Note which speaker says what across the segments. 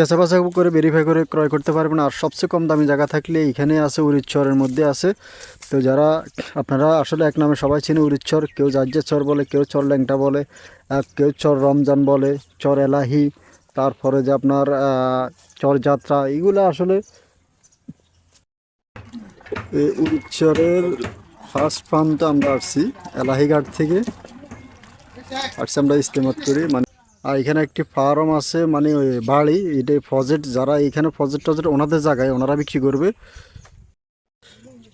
Speaker 1: চাষাবাসা করে ভেরিফাই করে ক্রয় করতে পারবেন। আর সবচেয়ে কম দামি জায়গা থাকলে এখানে আছে উরিচ্চরের মধ্যে আছে। তো যারা, আপনারা আসলে এক নামে সবাই চিনে উরিচ্চর কেউ জাজ্জের চর বলে, কেউ চর ল্যাংটা বলে কেউ চর রমজান বলে, চর এলাহি, তারপরে যে আপনার চর যাত্রা এগুলো আসলে এই উরিচ্চরের ফার্স্ট প্রান্ত আমরা আসছি, এলাহিঘাট থেকে। আসছি আমরা ইস্তেমাত করি মানে আর এখানে একটি ফার্ম আছে মানে ওই বাড়ি, এটা প্রজেক্ট যারা এখানে প্রজেক্ট টজেট ওনাদের জায়গায় ওনারা বিক্রি করবে।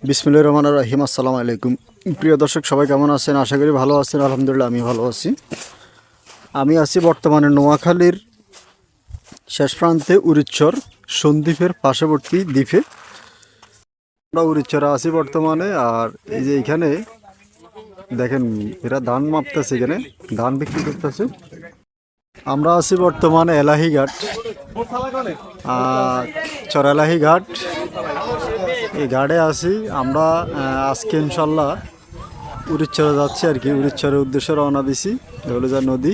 Speaker 1: বিসমিল্লাহ রহমান রাহিম, আসসালামু আলাইকুম। প্রিয় দর্শক, সবাই কেমন আছেন? আশা করি ভালো আছেন, আলহামদুলিল্লাহ আমি ভালো আছি। আমি আছি বর্তমানে নোয়াখালীর শেষ প্রান্তে উরিচ্চর সন্দ্বীপের পার্শ্ববর্তী দ্বীপে। আমরা উরিচ্চরে আছি বর্তমানে, আর এই যে এখানে দেখেন, এরা ধান মাপতেছে এখানে, ধান বিক্রি করতেছে। আমরা আছি বর্তমানে এলাহি ঘাট। চর এলাহি ঘাট, এই ঘাটে আছি। আমরা আজকে ইনশাল্লাহ উড়িচ্ছরে যাচ্ছি আর কি। উড়িচ্ছরের উদ্দেশ্যে রওনা দিছি ধৌলজা নদী।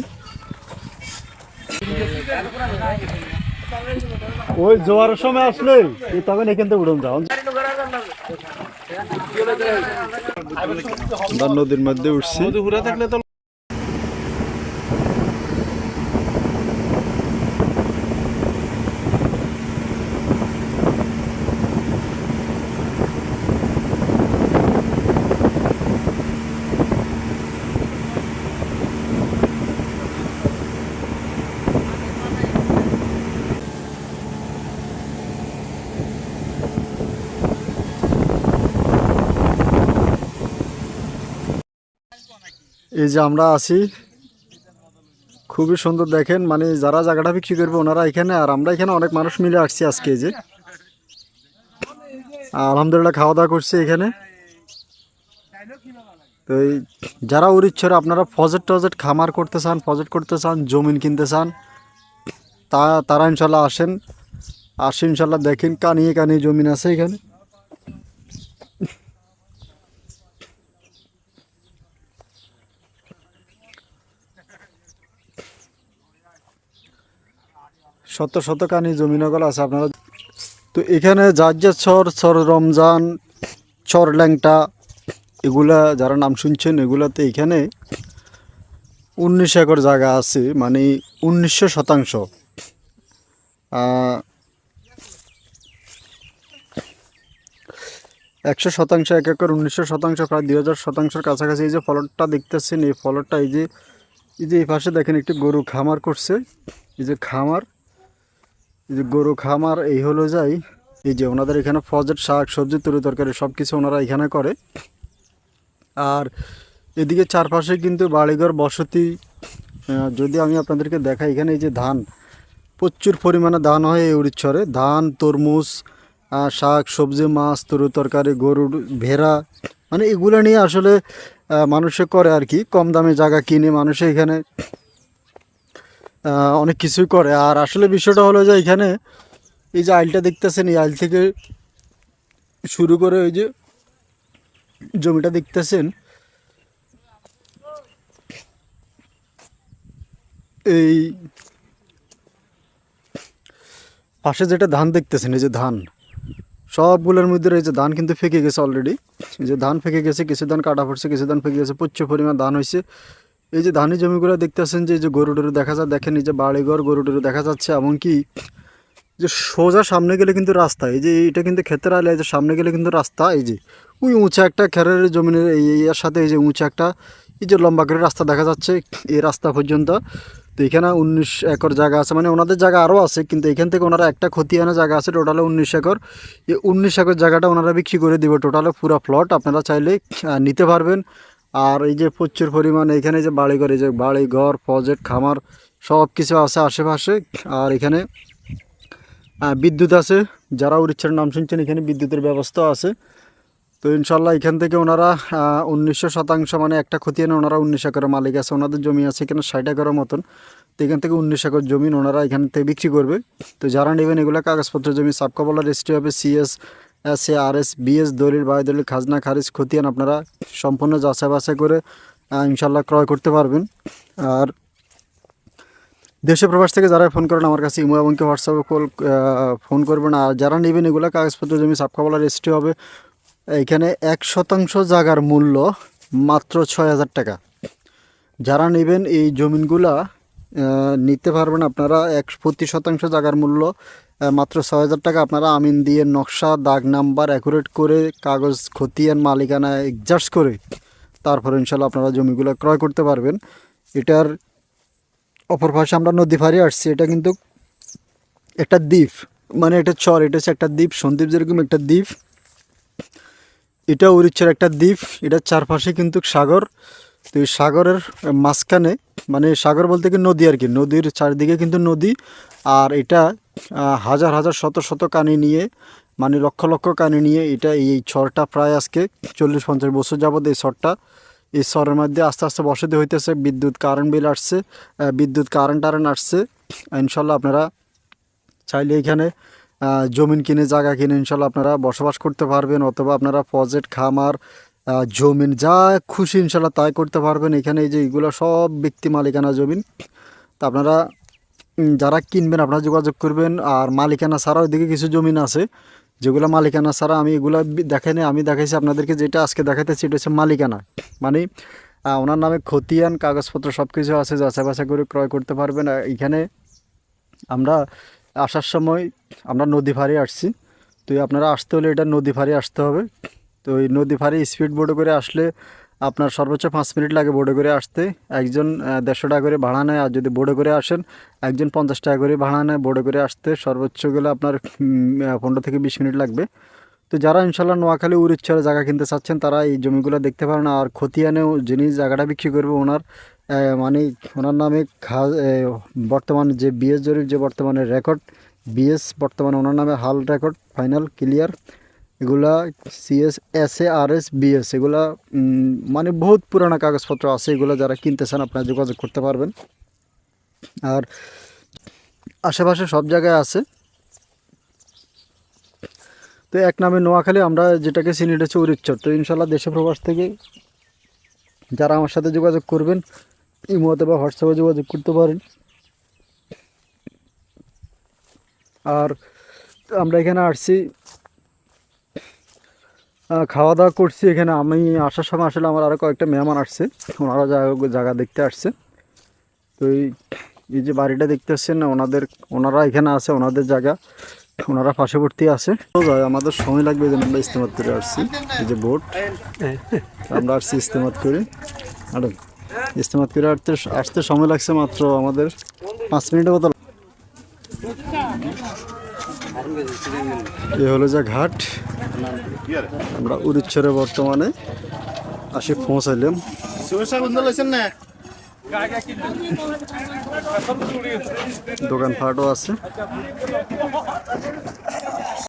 Speaker 1: ওই জোয়ারের সময় আসলে তখন এখান থেকে উড়ন যাও। নদীর মধ্যে উঠছি। এই যে আমরা আছি, খুবই সুন্দর দেখেন মানে যারা জায়গাটা বিক্রি করবে ওনারা এখানে, আর আমরা এখানে অনেক মানুষ মিলে আসছি আজকে যে। আলহামদুলিল্লাহ খাওয়া দাওয়া করছি এখানে। তো এই যারা উড়িচ্ছরে আপনারা ফজেট টজেট খামার করতে চান, ফজেট করতে চান, জমিন কিনতে চান, তা, তারা ইনশাল্লাহ আসেন। আসে ইনশাল্লাহ দেখেন কানিয়ে কানিয়ে জমিন আছে এখানে। শত শত কানি জমিনগুলো আছে আপনারা। তো এখানে যে চর চর রমজান চর ল্যাংটা, এগুলা যারা নাম শুনছেন, এগুলাতে এখানে উনিশ একর জায়গা আছে মানে উনিশশো শতাংশ। একশো শতাংশ, এক একর উনিশশো শতাংশ, প্রায় দুই হাজার শতাংশের কাছাকাছি এই যে ফলটটা দেখতেছেন, এই ফলটটা এই যে এই যে এই পাশে দেখেন একটি গরু খামার করছে। এই যে খামার এই যে গরু, খামার, এই হলো যাই। এই যে ওনাদের এখানে ফজেট শাক, সবজি, তরি তরকারি সব কিছু ওনারা এখানে করে। আর এদিকে চারপাশে কিন্তু বাড়িঘর, বসতি যদি আমি আপনাদেরকে দেখাই, এখানে এই যে ধান, প্রচুর পরিমাণে ধান হয় এই উড়িচ্ছরে ধান, তরমুজ শাক, সবজি, মাছ, তরু তরকারি, গরুর ভেড়া মানে এগুলো নিয়ে আসলে মানুষে করে আর কি। কম দামে জায়গা কিনে মানুষে এখানে অনেক কিছুই করে। আর আসলে বিষয়টা হলো যে এখানে এই যে আইলটা দেখতেছেন, এই আইল থেকে শুরু করে ওই যে জমিটা দেখতেছেন, এই পাশে যেটা ধান দেখতেছেন, এই যে ধান, সবগুলোর মধ্যে যে ধান কিন্তু ফেঁকে গেছে অলরেডি যে ধান ফেঁকে গেছে, কিছু ধান কাটা পড়ছে, কিছু ধান ফেঁকে গেছে, প্রচুর পরিমাণ ধান হয়েছে। এই যে ধানের জমিগুলো দেখতেছেন যে, এই যে গরু টরু দেখা যায়, দেখেন এই যে বাড়িঘর গরু টরু দেখা যাচ্ছে, এমনকি যে সোজা সামনে গেলে কিন্তু রাস্তা, এই যে এটা কিন্তু ক্ষেতের আলে যে সামনে গেলে কিন্তু রাস্তা, এই যে ওই উঁচা একটা খেরের জমিনের এর সাথে এই যে উঁচা একটা, এই যে লম্বা করে রাস্তা দেখা যাচ্ছে, এই রাস্তা পর্যন্ত। তো এখানে উনিশ একর জায়গা আছে মানে ওনাদের জায়গা আরও আছে, কিন্তু এখান থেকে ওনারা একটা খতিয়ানা জায়গা আছে টোটালে উনিশ একর। এই উনিশ একর জায়গাটা ওনারা বিক্রি করে দেবে টোটালে পুরো প্লট আপনারা চাইলে নিতে পারবেন। আর এই যে প্রচুর পরিমাণ এখানে যে বাড়ি ঘর এই যে বাড়িঘর প্রজেক্ট খামার, সব কিছু আছে আশেপাশে। আর এখানে বিদ্যুৎ আছে। যারা উড়িষ্যার নাম শুনছেন, এখানে বিদ্যুতের ব্যবস্থা আছে। তো ইনশাল্লাহ এখান থেকে ওনারা উনিশশো শতাংশ মানে একটা ক্ষতি খতিয়ানে ওনারা উনিশ একরের মালিক আছে। ওনাদের জমি আছে এখানে ষাট একরের মতন। তো এখান থেকে উনিশ একর জমি ওনারা এখান থেকে বিক্রি করবে। তো যারা নেবেন এগুলো কাগজপত্র জমি সাবকাবলা রেজিস্ট্রি হবে CS S A R S BS, দলিল বায়ু দলিল খাজনা, খারিজ, খতিয়ান আপনারা সম্পূর্ণ যাচাই বাছাই করে ইনশাল্লাহ ক্রয় করতে পারবেন। আর দেশে প্রবাস থেকে যারা ফোন করেন আমার কাছে ইমো এবং কি হোয়াটসঅ্যাপে কল ফোন করবেন। আর যারা নেবেন এগুলো, কাগজপত্র, জমি সাবকাবলা রেজিস্ট্রি হবে, এখানে এক শতাংশ জায়গার মূল্য মাত্র ছয় হাজার টাকা। যারা নেবেন এই জমিনগুলা নিতে পারবেন আপনারা এক প্রতি শতাংশ জায়গার মূল্য। মাত্র ছয় হাজার টাকা আপনারা আমিন দিয়ে নকশা, দাগ নাম্বার অ্যাকুরেট করে, কাগজ, খতিয়ান, মালিকানা এক্সাস্ট করে তারপরে ইনশাল্লাহ আপনারা জমিগুলো ক্রয় করতে পারবেন। এটার অপর পাশে আমরা নদী ফারি আসছি, এটা কিন্তু একটা দ্বীপ। মানে এটা চর, এটা হচ্ছে একটা দ্বীপ সন্দ্বীপ যেরকম একটা দ্বীপ। এটা উড়িষ্যার একটা দ্বীপ, এটার চারপাশে কিন্তু সাগর। তো এই সাগরের মাঝখানে মানে সাগর বলতে কি নদী আর কি, নদীর চারিদিকে কিন্তু নদী, আর এটা হাজার হাজার শত শত কানি নিয়ে মানে লক্ষ লক্ষ কানি নিয়ে এটা এই চরটা প্রায় আজকে চল্লিশ পঞ্চাশ বছর যাবত এই চরটা এই চরের মধ্যে আস্তে আস্তে বসতি হইতেছে, বিদ্যুৎ কারেন্ট বিল আসছে বিদ্যুৎ কারেন্ট টারেন্ট আসছে। ইনশাল্লাহ আপনারা চাইলে এখানে জমিন কিনে, জায়গা কিনে ইনশাল্লাহ আপনারা বসবাস করতে পারবেন, অথবা আপনারা প্রজেক্ট খামার জমিন, যা খুশি ইনশাল্লাহ তাই করতে পারবেন। এখানে এই যে এগুলো সব ব্যক্তি মালিকানা জমিন। তা আপনারা যারা কিনবেন আপনারা যোগাযোগ করবেন। আর মালিকানা ছাড়া ওইদিকে কিছু জমিন আছে। যেগুলো মালিকানা ছাড়া আমি এগুলো দেখাই নাই আমি দেখাইছি আপনাদেরকে যেটা আজকে দেখাইতেছি, এটা হচ্ছে মালিকানা। মানে ওনার নামে খতিয়ান, কাগজপত্র সব কিছু আছে, যাচাই বাছাই করে ক্রয় করতে পারবেন। এখানে আমরা আসার সময় আমরা নদী ফাঁড়ি আসছি। তো আপনারা আসতে হলে এটা নদী ফাঁড়ি আসতে হবে। তো এই নদী ফাঁড়ি স্পিড বোটে করে আসলে আপনার সর্বোচ্চ পাঁচ মিনিট লাগে বোটে করে আসতে। একজন দেড়শো টাকা করে ভাড়া নেয়, আর যদি বোটে করে আসেন, একজন পঞ্চাশ টাকা করে ভাড়া নেয় বোটে করে আসতে। সর্বোচ্চ গেলে আপনার পনেরো থেকে বিশ মিনিট লাগবে। তো যারা ইনশাল্লাহ নোয়াখালী উড়িচ্ছারে জায়গা কিনতে চাচ্ছেন, তারা এই জমিগুলো দেখতে পারেন। আর খতিয়ানেও যিনি জায়গাটা বিক্রি করবে, ওনার মানে ওনার নামে খা বর্তমান যে বিএস জরিপ, যে বর্তমানে রেকর্ড বিএস বর্তমানে ওনার নামে হাল রেকর্ড ফাইনাল ক্লিয়ার এগুলা CS S A R S BS এগুলা মানে বহুত পুরানো কাগজপত্র আছে, এগুলো যারা কিনতে চান আপনারা যোগাযোগ করতে পারবেন। আর আশেপাশে সব জায়গায় আছে। তো এক নামে নোয়াখালী, আমরা যেটাকে চিনি এটা হচ্ছে উড়িচ্চর তো ইনশাল্লাহ দেশে প্রবাস থেকে যারা আমার সাথে যোগাযোগ করবেন ইমোতে বা হোয়াটসঅ্যাপে যোগাযোগ করতে পারেন। আর আমরা এখানে আসছি খাওয়া দাওয়া করছি এখানে। আমি আসার সময় আসলে আমার আরও কয়েকটা মেহমান আসছে। ওনারা জায়গা দেখতে আসছে। তো এই এই যে বাড়িটা দেখতে আসছেন, ওনাদের, ওনারা এখানে আছে, ওনাদের জায়গা। ওনারা পার্শ্ববর্তী আছে। আমাদের সময় লাগবে জন্য আমরা ইস্তেমাত করে আসছি। এই যে বোট আমরা আসছি ইস্তেমাত করে। আর ইস্তেমাত করে আসতে আসতে সময় লাগছে মাত্র আমাদের পাঁচ মিনিটের মতো। এ হলো যা ঘাট। আমরা উড়িচ্ছরে বর্তমানে আসে পৌঁছাইলাম।
Speaker 2: সরিষা গন্ধ লাইছেন না
Speaker 1: দোকান ফাটও আছে।